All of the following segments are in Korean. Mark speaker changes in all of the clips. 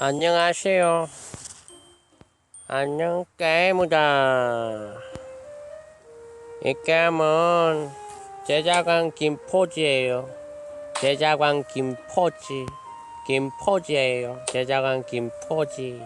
Speaker 1: 안녕하세요. 안녕 게임이다. 이 게임은 제작한 김포지예요. 제작한 김포지. 김포지예요. 제작한 김포지.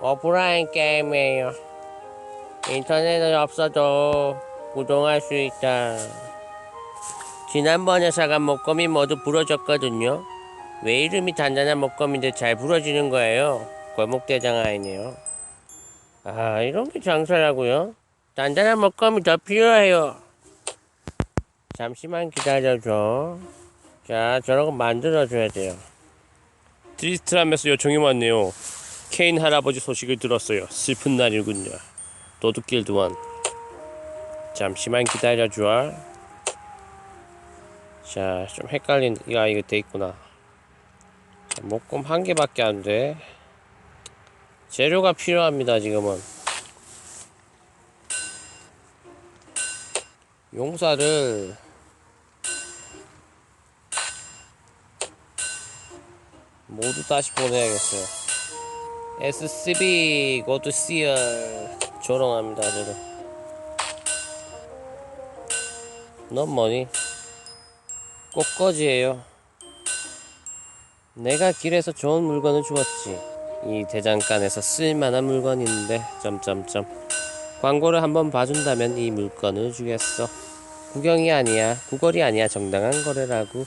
Speaker 1: 오프라인 게임이에요. 인터넷은 없어도 구동할 수 있다. 지난번에 사간 목검이 모두 부러졌거든요. 왜 이름이 단단한 목검인데 잘 부러지는 거예요? 골목대장 아이네요. 아, 이런 게 장사라고요? 단단한 목검이 더 필요해요. 잠시만 기다려줘. 자, 저런 거 만들어줘야 돼요.
Speaker 2: 트리스트람에서 요청이 왔네요. 케인 할아버지 소식을 들었어요. 슬픈 날이군요. 도둑길 두원.
Speaker 1: 잠시만 기다려줘. 자, 좀 헷갈린, 야, 이거 돼 있구나. 자, 목검 한 개밖에 안 돼. 재료가 필요합니다, 지금은. 용사를 모두 다시 보내야겠어요. SCB 고드 CR 조롱합니다, 저는. 넌 뭐니? 꽃거지예요. 내가 길에서 좋은 물건을 주었지. 이 대장간에서 쓸만한 물건인데 점점점. 광고를 한번 봐준다면 이 물건을 주겠어. 구경이 아니야, 구걸이 아니야, 정당한 거래라고.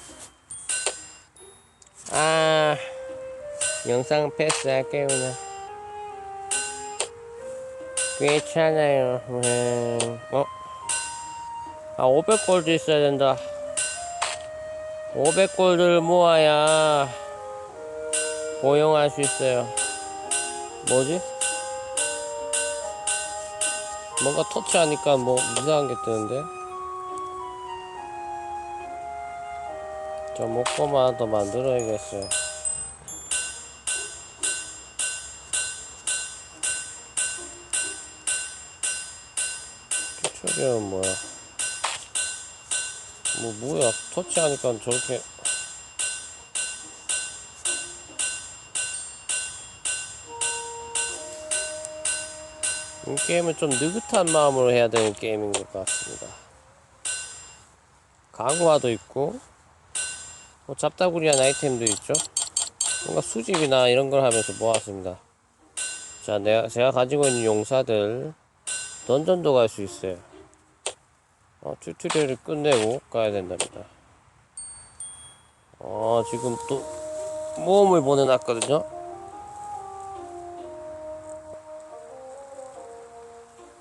Speaker 1: 아, 영상 패스할게요 그냥. 괜찮아요. 음, 어? 아, 500골드 있어야 된다. 500골드를 모아야 고용할 수 있어요. 뭐지? 뭔가 터치하니까 뭐 이상한 게 뜨는데? 저 목검 하나 더 만들어야겠어요. 튜토리얼은 뭐야? 뭐 뭐야? 터치하니까 저렇게 이 게임은 좀 느긋한 마음으로 해야 되는 게임인 것 같습니다. 강화도 있고 뭐 잡다구리한 아이템도 있죠. 뭔가 수집이나 이런 걸 하면서 모았습니다. 자, 내가 제가 가지고 있는 용사들 던전도 갈 수 있어요. 어, 튜토리얼을 끝내고 가야 된답니다. 어, 지금 또 모험을 보내놨거든요.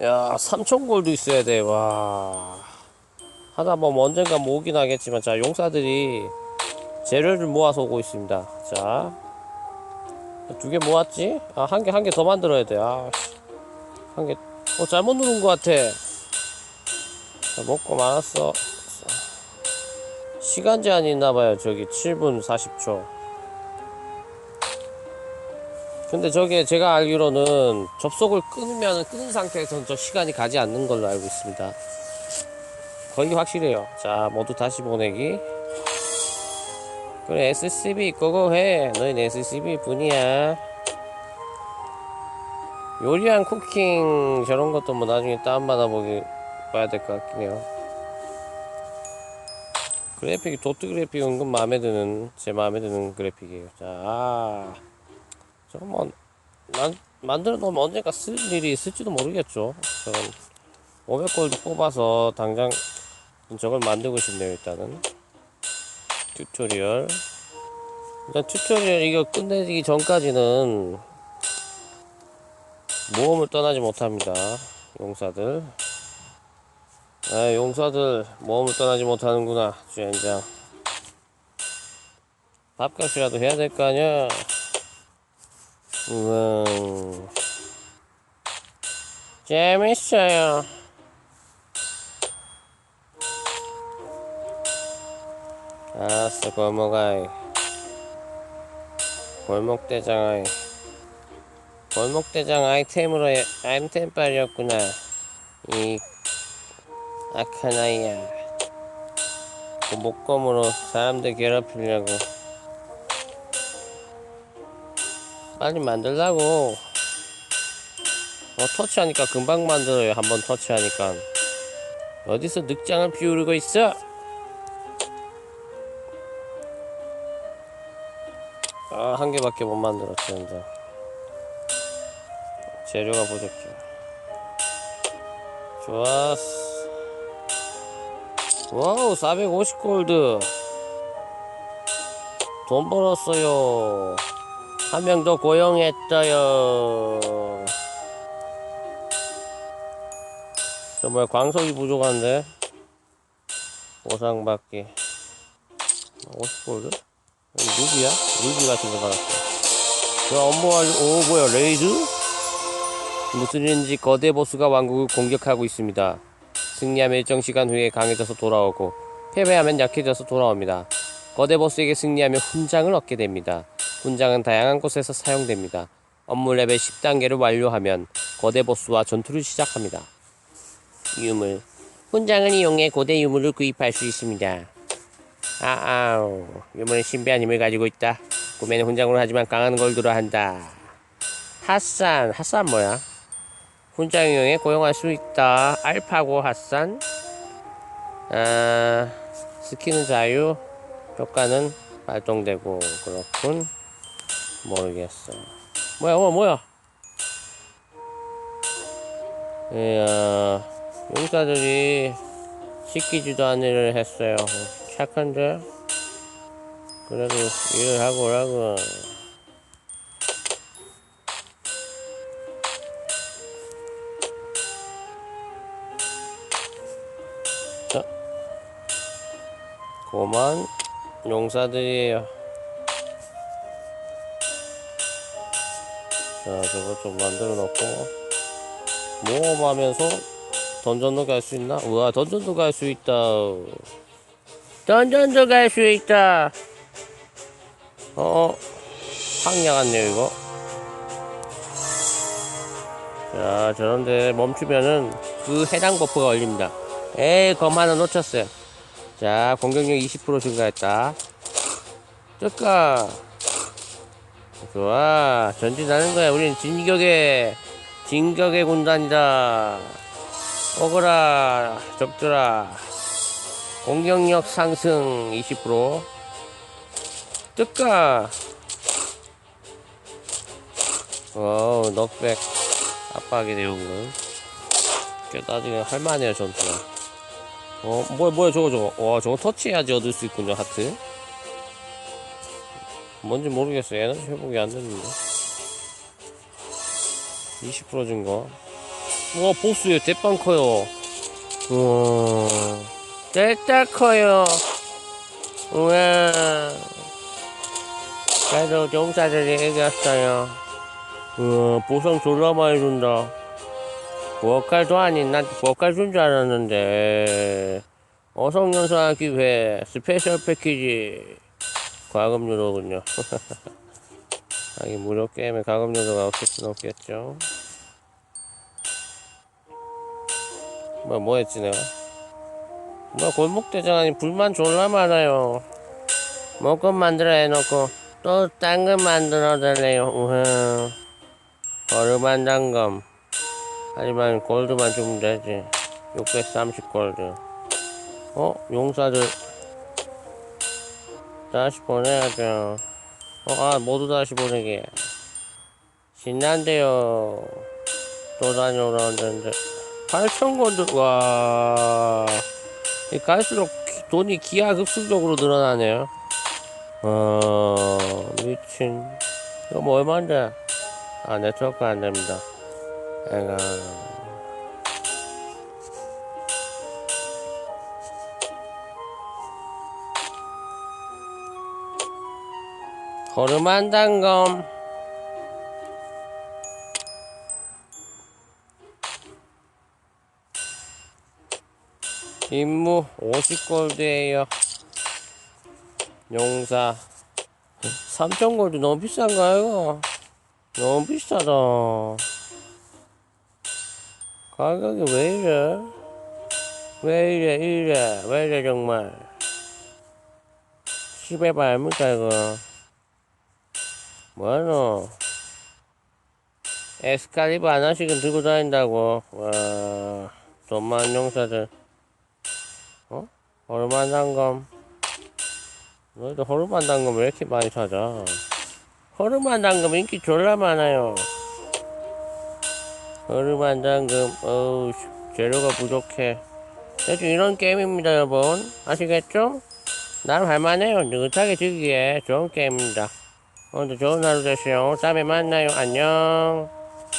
Speaker 1: 야, 3,000골도 있어야 돼, 와. 하다 보면 언젠가 모으긴 하겠지만, 자, 용사들이 재료를 모아서 오고 있습니다. 자, 두 개 모았지? 아, 한 개, 한 개 더 만들어야 돼. 아, 씨. 한 개, 어, 잘못 누른 것 같아. 자, 먹고 말았어. 시간 제한이 있나봐요. 저기 7분 40초. 근데 저게 제가 알기로는 접속을 끊으면 끊은 상태에서는 저 시간이 가지 않는 걸로 알고 있습니다. 거의 확실해요. 자, 모두 다시 보내기. 그래, SCB 그거 해. 너희 SCB 분이야. 요리한 쿠킹 저런 것도 뭐 나중에 다운받아 보기 봐야 될 것 같긴 해요. 그래픽이 도트 그래픽 은근 마음에 드는 제 마음에 드는 그래픽이에요. 자, 아, 저거 뭐 만, 만들어 놓으면 언젠가 쓸 일이 있을지도 모르겠죠. 저건 500골드 뽑아서 당장 저걸 만들고 싶네요. 일단은 튜토리얼. 일단 튜토리얼 이거 끝내기 전까지는 모험을 떠나지 못합니다. 용사들. 아, 용사들 모험을 떠나지 못하는구나, 주연장. 밥값이라도 해야 될 거 아니야? 우와. 재밌어요. 알았어, 골목아이. 골목대장 아이. 골목대장 아이템으로 아이템 빨이었구나. 이 악한 아이야. 그 목검으로 사람들 괴롭히려고 빨리 만들라고. 어, 터치하니까 금방 만들어요. 한번 터치하니까. 어디서 늑장을 피우고 있어? 아, 한 개밖에 못 만들었지, 근데. 재료가 부족해. 좋았어. 와우, 450골드. 돈 벌었어요. 한 명 더 고용했어요. 정말 광석이 부족한데? 보상받기. 50골드? 루비야? 루비 같은 거 받았어. 자, 업무 완료. 오, 뭐야, 레이드? 무슨 일인지 거대 보스가 왕국을 공격하고 있습니다. 승리하면 일정 시간 후에 강해져서 돌아오고, 패배하면 약해져서 돌아옵니다. 거대 보스에게 승리하면 훈장을 얻게 됩니다. 훈장은 다양한 곳에서 사용됩니다. 업무 레벨 10단계를 완료하면 거대 보스와 전투를 시작합니다. 유물. 훈장을 이용해 고대 유물을 구입할 수 있습니다. 아아우. 유물은 신비한 힘을 가지고 있다. 꿈에는 훈장으로 하지만 강한 골드로 한다. 핫산. 핫산 뭐야? 훈장 이용해 고용할 수 있다. 알파고 핫산. 아, 스키는 자유. 효과는 발동되고 그렇군. 모르겠어. 뭐야, 뭐 뭐야? 이야, 용사들이 시키지도 않은 일을 했어요. 착한데? 그래도 일을 하고 오라고. 자, 고만 용사들이에요. 자, 저거 좀 만들어 놓고. 모험하면서 던전도 갈 수 있나? 우와, 던전도 갈 수 있다. 던전도 갈 수 있다. 어, 황야 같네요, 이거. 자, 저런데 멈추면은 그 해당 버프가 걸립니다. 에이, 검 하나 놓쳤어요. 자, 공격력 20% 증가했다. 쫓가. 좋아. 전진하는 거야. 우린 진격의, 진격의 군단이다. 오거라, 적들아. 공격력 상승 20%. 뜰까? 어우, 넉백. 압박이 내용은. 꽤 나중에 할만해요, 전투가. 어, 뭐야, 뭐야, 저거, 저거. 와, 저거 터치해야지 얻을 수 있군요, 하트. 뭔지 모르겠어. 에너지 회복이 안 됐는데. 20%준 거. 우와, 보스요. 대빵 커요. 우와. 됐다 커요. 우와. 그래도 용사들이 이겼어요. 우와, 보상 졸라 많이 준다. 보컬도 아닌 난준줄 알았는데. 어성연사 기회 스페셜 패키지 과금 요소군요. 하긴 무료 게임에 과금 요소가 없을 순 없겠죠. 뭐, 뭐 했지 내가? 뭐 골목대장하니 불만 졸라 많아요. 먹건 만들어 해놓고 또 딴 거 만들어 달래요. 우와. 단검. 하지만 골드만 주면 되지. 630 골드. 어? 용사들 다시 보내야죠. 어, 아, 모두 다시 보내게. 신난데요. 또 다녀오라는데. 8천 골드, 와. 이 갈수록 기- 돈이 기하급수적으로 늘어나네요. 어, 미친. 이거 뭐 얼마인데? 아, 네트워크 안 됩니다. 애가. 거름한 단검. 임무 50골드에요. 용사. 3,000골드 너무 비싼가요? 너무 비싸다. 가격이 왜 이래? 왜 이래, 이래? 왜 이래, 정말? 10에 발물까, 이거? 뭐하노? 에스칼리버 하나씩은 들고 다닌다고. 와, 돈 많은 용사들. 어? 호르만 단검. 너희들 호르만 단검 왜 이렇게 많이 찾아? 호르만 단검 인기 졸라 많아요. 단검, 어우, 씨, 재료가 부족해. 대충 이런 게임입니다, 여러분. 아시겠죠? 나름 할만해요. 느긋하게 즐기기에 좋은 게임입니다. 오늘도 좋은 하루 되세요. 다음에 만나요. 안녕.